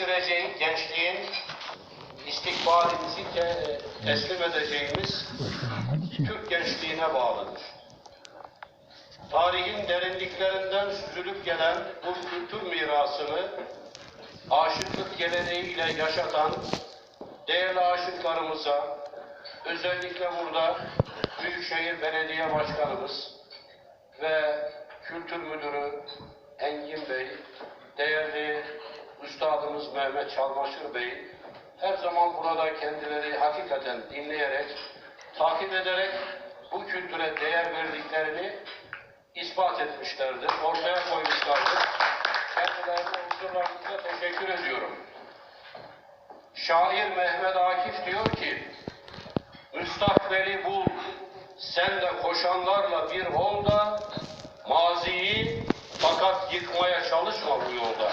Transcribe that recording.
yetiştireceği gençliğin istikbalimizi te- teslim edeceğimiz Türk gençliğine bağlıdır. Tarihin derinliklerinden süzülüp gelen bu kültür mirasını aşıklık geleneğiyle yaşatan değerli aşıklarımıza, özellikle burada Büyükşehir Belediye Başkanımız ve Kültür Müdürü Engin Bey, değerli Mehmet Çalmaşır Bey, her zaman burada kendileri hakikaten dinleyerek, takip ederek bu kültüre değer verdiklerini ispat etmişlerdir, ortaya koymuşlardır. Kendilerine huzurlarınıza teşekkür ediyorum. Şair Mehmet Akif diyor ki, Müstakbeli bul, sen de koşanlarla bir ol da, maziyi fakat yıkmaya çalışma bu yolda.